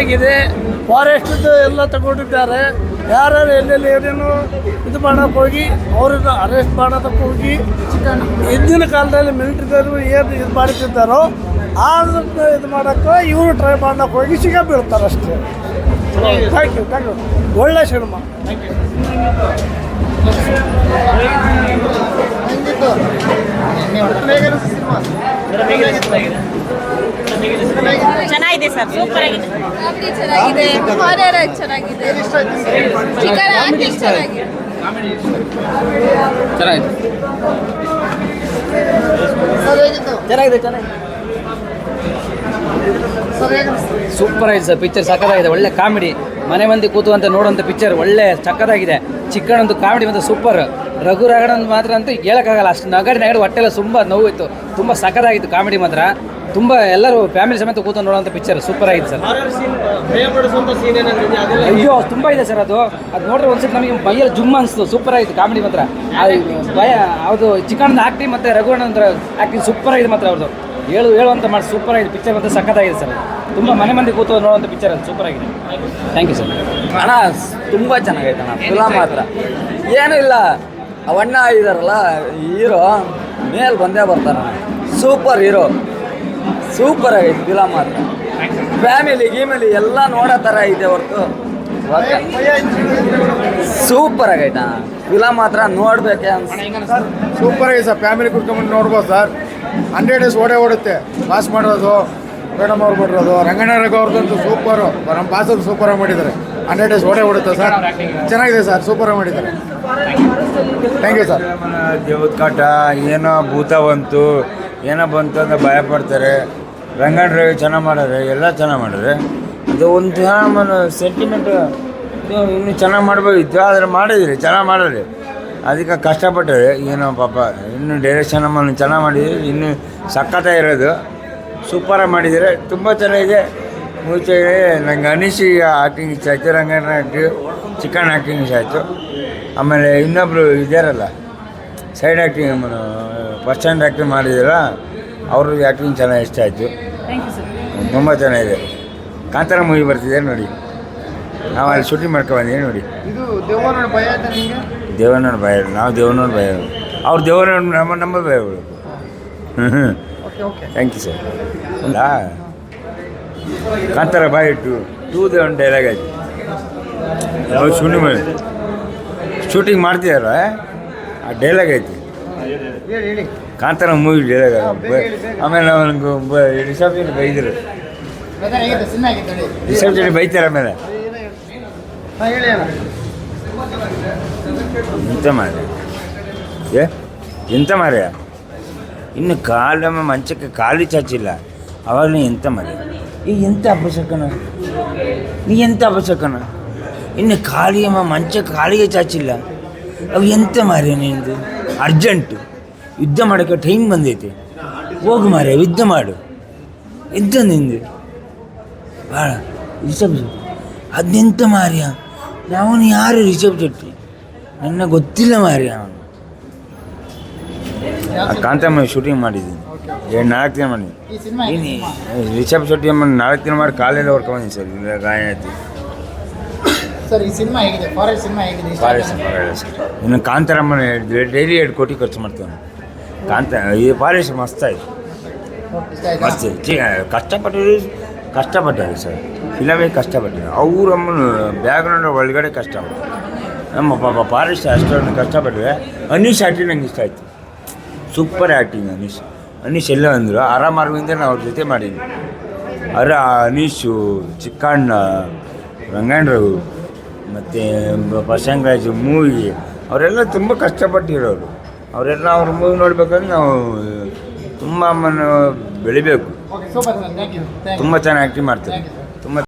ಆಗಿದೆ. ಫಾರೆಸ್ಟ್ ಎಲ್ಲ ತಗೊಂಡಿದ್ದಾರೆ. ಯಾರ್ಯಾರು ಎಲ್ಲೆಲ್ಲಿ ಏನೇನು ಇದು ಮಾಡಕ್ಕೆ ಹೋಗಿ, ಅವ್ರನ್ನ ಅರೆಸ್ಟ್ ಮಾಡೋದಕ್ಕೆ ಹೋಗಿ, ಹಿಂದಿನ ಕಾಲದಲ್ಲಿ ಮಿಲಿಟರಿದವರು ಏನು ಇದು ಮಾಡ್ತಿದ್ದಾರೋ ಅದನ್ನ ಇದು ಮಾಡೋಕ್ಕೆ ಇವರು ಟ್ರೈ ಮಾಡೋಕ್ಕೆ ಹೋಗಿ ಸಿಗ ಬೀಳ್ತಾರೆ ಅಷ್ಟೇ. ಥ್ಯಾಂಕ್ ಯು ಥ್ಯಾಂಕ್ ಯು ಒಳ್ಳೆ ಸಿನಿಮಾ ಚೆನ್ನಾಗಿದೆ ಸರ್ ಸೂಪರ್ ಆಗಿದೆ. ಕಾಮಿಡಿ ಚೆನ್ನಾಗಿದೆ ಹಾರರ್ ಚೆನ್ನಾಗಿದೆ. ಚಿಕನ್ ಆಕ್ಟಿಂಗ್ ಚೆನ್ನಾಗಿದೆ. ಚೆನ್ನಾಗಿದೆ. ಚೆನ್ನಾಗಿದೆ ಸೂಪರ್ ಆಗಿದೆ ಸರ್ ಪಿಕ್ಚರ್ ಸಕ್ಕತ್ತಾಗಿದೆ ಒಳ್ಳೆ ಕಾಮಿಡಿ. ಮನೆ ಮಂದಿ ಕೂತುವಂತ ನೋಡುವಂಥ ಪಿಕ್ಚರ್ ಒಳ್ಳೆ ಸಕ್ಕತ್ತಾಗಿದೆ ಚಿಕ್ಕಣ್ಣಂದು ಕಾಮಿಡಿ ಮತ್ತು ಸೂಪರ್. ರಘು ರಾಗಣನ್ ಮಾತ್ರ ಅಂತೂ ಹೇಳೋಕ್ಕಾಗಲ್ಲ ಅಷ್ಟು ನಗಡಿ ನಗಡಿ ಹೊಟ್ಟೆಲ್ಲ ತುಂಬ ಇತ್ತು ತುಂಬ ಸಕ್ಕತ್ತಾಗಿತ್ತು ಕಾಮಿಡಿ ಮಾತ್ರ. ತುಂಬ ಎಲ್ಲರೂ ಫ್ಯಾಮಿಲಿ ಸಮೇತ ಕೂತು ನೋಡುವಂಥ ಪಿಕ್ಚರ್ ಸೂಪರ್ ಆಗಿದೆ ಸರ್. ಅಯ್ಯೋ ತುಂಬ ಇದೆ ಸರ್ ಅದು. ಅದು ನೋಡ್ರೆ ಒಂದ್ಸತಿ ನಮಗೆ ಭಯ ಜುಮ್ ಅನಿಸ್ತು. ಸೂಪರ್ ಆಗಿದೆ ಕಾಮಿಡಿ ಮಾತ್ರ. ಅದು ಭಯ ಅದು ಚಿಕನ್ ಆಕ್ಟಿಂಗ್ ಮತ್ತು ರಘುವಣ್ಣ ಆಕ್ಟಿಂಗ್ ಸೂಪರ್ ಆಗಿದೆ ಮಾತ್ರ ಅವ್ರದ್ದು ಹೇಳು ಹೇಳುವಂತ ಮಾಡಿ ಸೂಪರ್ ಆಗಿದೆ. ಪಿಕ್ಚರ್ ಮಾತ್ರ ಸಖತ್ತಾಗಿದೆ ಸರ್ ತುಂಬ ಮನೆ ಮಂದಿ ಕೂತು ನೋಡುವಂಥ ಪಿಕ್ಚರ್ ಅದು. ಸೂಪರ್ ಆಗಿದೆ. ಥ್ಯಾಂಕ್ ಯು ಸರ್ ಅಣ್ಣ ತುಂಬ ಚೆನ್ನಾಗೈತೆ ಅಣ್ಣ. ಫಿಲಮ್ ಮಾತ್ರ. ಏನೂ ಇಲ್ಲ. ಅವಣ್ಣ ಇದಾರಲ್ಲ ಹೀರೋ ಮೇಲೆ ಬಂದೇ ಬರ್ತಾನೆ. ಸೂಪರ್ ಹೀರೋ ಸೂಪರ್ ಆಗೈತೆ ಫಿಲಮ್ ಮಾತ್ರ. ಫ್ಯಾಮಿಲಿ ಗೀಮಿಲಿ ಎಲ್ಲ ನೋಡೋ ಥರ ಐತೆ ಹೊರತು. ಸೂಪರ್ ಆಗೈತಾ? ಫಿಲಮ್ ಮಾತ್ರ ನೋಡ್ಬೇಕೆ ಅನ್ಸ್ ಸೂಪರ್ ಆಗಿದೆ ಸರ್ ಫ್ಯಾಮಿಲಿ ಕುತ್ಕೊಂಡ್ಬಂದು ನೋಡ್ಬೋದು ಸರ್. ಹಂಡ್ರೆಡ್ ಡೇಸ್ ಓಡೇ ಓಡುತ್ತೆ. ಪಾಸ್ ಮಾಡೋದು ಮೇಡಮ್ ಅವ್ರು ಬಿಟ್ಟಿರೋದು ರಂಗಣ್ಣ ಅವ್ರದ್ದು ಸೂಪರು ನಮ್ಮ ಪಾಸಲ್ಲಿ ಸೂಪರಾಗಿ ಮಾಡಿದ್ದಾರೆ. ಹಂಡ್ರೆಡ್ ಡೇಸ್ ಓಡೇ ಓಡುತ್ತೆ ಸರ್? ಚೆನ್ನಾಗಿದೆ ಸರ್ ಸೂಪರಾಗಿ ಮಾಡಿದ್ದಾರೆ. ಥ್ಯಾಂಕ್ ಯು ಸರ್ ದೇವದ ಕಾಟ ಏನೋ ಭೂತ ಬಂತು. ಏನೋ ಬಂತು ಅಂತ ಭಯ ಪಡ್ತಾರೆ. ರಂಗಣ್ಣ ರವಿ ಚೆನ್ನಾಗಿ ಮಾಡಿದ್ರೆ, ಎಲ್ಲ ಚೆನ್ನಾಗಿ ಮಾಡಿದ್ರೆ, ಇದು ಒಂದು ಸೆಂಟಿಮೆಂಟ್ ಇನ್ನು ಚೆನ್ನಾಗಿ ಮಾಡ್ಬೋದಿತ್ತು ಆದರೆ ಮಾಡಿದ್ರಿ, ಚೆನ್ನಾಗಿ ಮಾಡಿದ್ರಿ. ಅದಕ್ಕೆ ಕಷ್ಟಪಟ್ಟರೆ ಏನೋ ಪಾಪ, ಇನ್ನು ಡೈರೆಕ್ಷನ್ ಅಮ್ಮನ ಚೆನ್ನಾಗಿ ಮಾಡಿದ್ರಿ, ಇನ್ನು ಸಖತ್ತಾಗಿ ಇರೋದು. ಸೂಪರಾಗಿ ಮಾಡಿದರೆ ತುಂಬ ಚೆನ್ನಾಗಿದೆ. ಮುಂಚೆ ನಂಗೆ ಅನಿಸಿ ಆ್ಯಕ್ಟಿಂಗ್ ಇಷ್ಟ ಆಯಿತು ಆ್ಯಕ್ಟಿಂಗ್ ಚಿಕನ್ ಆ್ಯಕ್ಟಿಂಗ್ ಇಷ್ಟ ಆಯಿತು. ಆಮೇಲೆ ಇನ್ನೊಬ್ಬರು ಇದ್ದಾರಲ್ಲ side acting first hand acting ಮಾಡಿದ್ದೀರ ಅವ್ರದ್ದು ಆ್ಯಕ್ಟಿಂಗ್ ಚೆನ್ನಾಗಿ ಇಷ್ಟ ಆಯಿತು. ತುಂಬ ಚೆನ್ನಾಗಿದೆ ಕಾಂತಾರ ಮೂವಿ ಬರ್ತಿದೆ ನೋಡಿ. ನಾವು ಅಲ್ಲಿ ಶೂಟಿಂಗ್ ಮಾಡ್ಕೊ ಬಂದೀವಿ ನೋಡಿ. ಇದು ದೇವನೋಡ ಭಯ ಆಯ್ತಾ ನಿಮಗೆ? ದೇವನವ್ರ ಭಯ ನಾವು ದೇವನೋಡ್ ಭಯ. ಅವ್ರು ದೇವನವ್ರ ನಮ್ಮ ನಮ್ಮ ಭಯ ಹ್ಞೂ ಹ್ಞೂ ಥ್ಯಾಂಕ್ ಯು ಸರ್ ಅಲ್ಲ ಕಾಂತಾರ ಬಾಯ್ ಟು ಟೂ ದೇವನ್ ಡೈಲಾಗ್ ಆಯ್ತು. ಅವ್ರು ಶೂಟಿಂಗ್ ಮಾಡಿ ಶೂಟಿಂಗ್ ಮಾಡ್ತಿದಾರ ಆ ಡೈಲಾಗ್ ಐತಿ ಕಾಂತಾರ ಮೂವಿ ಡೈಲಾಗ್ ಆಮೇಲೆ ಅವನಿಗೆ ರಿಸೆಪ್ಷನ್ ಬೈದರು ರಿಸೆಪ್ಷನ್ ಬೈತಾರೆ ಆಮೇಲೆ ಹಾಂ ಹೇಳಿ ಅಣ್ಣ ಎಂತ ಮಾರ್ಯ ಏ ಎಂತ ಮಾರ್ಯ ಇನ್ನು ಕಾಲ ಮಂಚಕ್ಕೆ ಕಾಲಿ ಚಾಚಿಲ್ಲ ಅವಾಗ ನೀ ಎಂತ ಮಾರ್ಯ ಈ ಎಂತ ಅಪಶಕನ ನೀ ಎಂತ ಅಪಶಕನ ಇನ್ನು ಖಾಲಿ ಅಮ್ಮ ಮಂಚಕ್ಕೆ ಕಾಲಿಗೆ ಚಾಚಿಲ್ಲ ಅವು ಎಂತ ಮಾರ್ಯ ನಿಂದು ಅರ್ಜೆಂಟು. ಯುದ್ಧ ಮಾಡೋಕ್ಕೆ ಟೈಮ್ ಬಂದೈತೆ. ಹೋಗು ಮಾರೆ ಯುದ್ಧ ಮಾಡು. ಎಂತ ನಿಂದು. ಭಾಳ ರಿಷಬ್ ಶೆಟ್ಟಿ ಅದೆಂತ ಮಾರ್ಯ ಅವನು ಯಾರು ರಿಷಬ್ ಶೆಟ್ಟಿ ನನ್ನ ಗೊತ್ತಿಲ್ಲ ಮಾರ್ಯ ಅವನು. ಕಾಂತಮ್ಮ ಶೂಟಿಂಗ್ ಮಾಡಿದ್ದೀನಿ. ಎರಡು ನಾಲ್ಕು ದಿನ ಮಾಡಿ ರಿಷಬ್ ಶೆಟ್ಟಿ ಅಮ್ಮ ನಾಲ್ಕು ದಿನ ಮಾಡಿ ಕಾಲೆಲ್ಲ ಹೊಡ್ಕೊಂಡಿದ್ದೀನಿ ಸರ್ ಗಾಯ ಆಯ್ತು ಸರ್ ಈ ಸಿನಿಮಾ ಹೇಗಿದೆ? ಫಾರೆಸ್ಟ್ ಸಿನಿಮಾ ಹೇಗಿದೆ? ಫಾರೆಸ್ಟ್ ಫಾರೆಸ್ಟ್ ಇನ್ನು ಕಾಂತಾರಮ್ಮನ ಡೈಲಿ ಎರಡು ಕೋಟಿ ಖರ್ಚು ಮಾಡ್ತಾನೆ ಕಾಂತ ಈ ಫಾರೆಸ್ಟ್ ಮಸ್ತ್ ಆಯ್ತು? ಮಸ್ತ್ ಚಿ ಕಷ್ಟಪಟ್ಟಿದ್ರು ಕಷ್ಟಪಟ್ಟಾರೆ ಸರ್. ಫಿಲಮೇ ಕಷ್ಟಪಟ್ಟಿದ್ದಾರೆ ಅವರಮ್ಮನು ಬ್ಯಾಕ್ಗ್ರೌಂಡ್ ಒಳಗಡೆ ಕಷ್ಟಪಟ್ಟು ನಮ್ಮ ಪಾಪ ಫಾರೆಸ್ಟ್ ಅಷ್ಟೊಂದು ಕಷ್ಟಪಟ್ಟಿದೆ ಅನೀಶ್ ಆ್ಯಕ್ಟಿಂಗ್ ನಂಗೆ ಇಷ್ಟ ಆಯಿತು. Super acting Anish. ಅನೀಶ್ ಎಲ್ಲ ಅಂದರು. ಆರಾಮ್ ಅರವಿಂದ ನಾನು ಅವ್ರ ಜೊತೆ ಮಾಡೀನಿ ಅರ ಅನೀಶು ಚಿಕ್ಕಣ್ಣ ರಂಗಣ್ಣ ಮತ್ತು ಪ್ರಶಾಂತ್ ಮೂವಿ ಅವರೆಲ್ಲ ತುಂಬ ಕಷ್ಟಪಟ್ಟಿರೋರು. ಅವರೆಲ್ಲ ಅವ್ರ ಮೂವಿ ನೋಡಬೇಕಂದ್ರೆ ನಾವು ತುಂಬ ಬೆಳಿಬೇಕು. ತುಂಬ ಚೆನ್ನಾಗಿ ಆ್ಯಕ್ಟಿಂಗ್ ಮಾಡ್ತಾರೆ.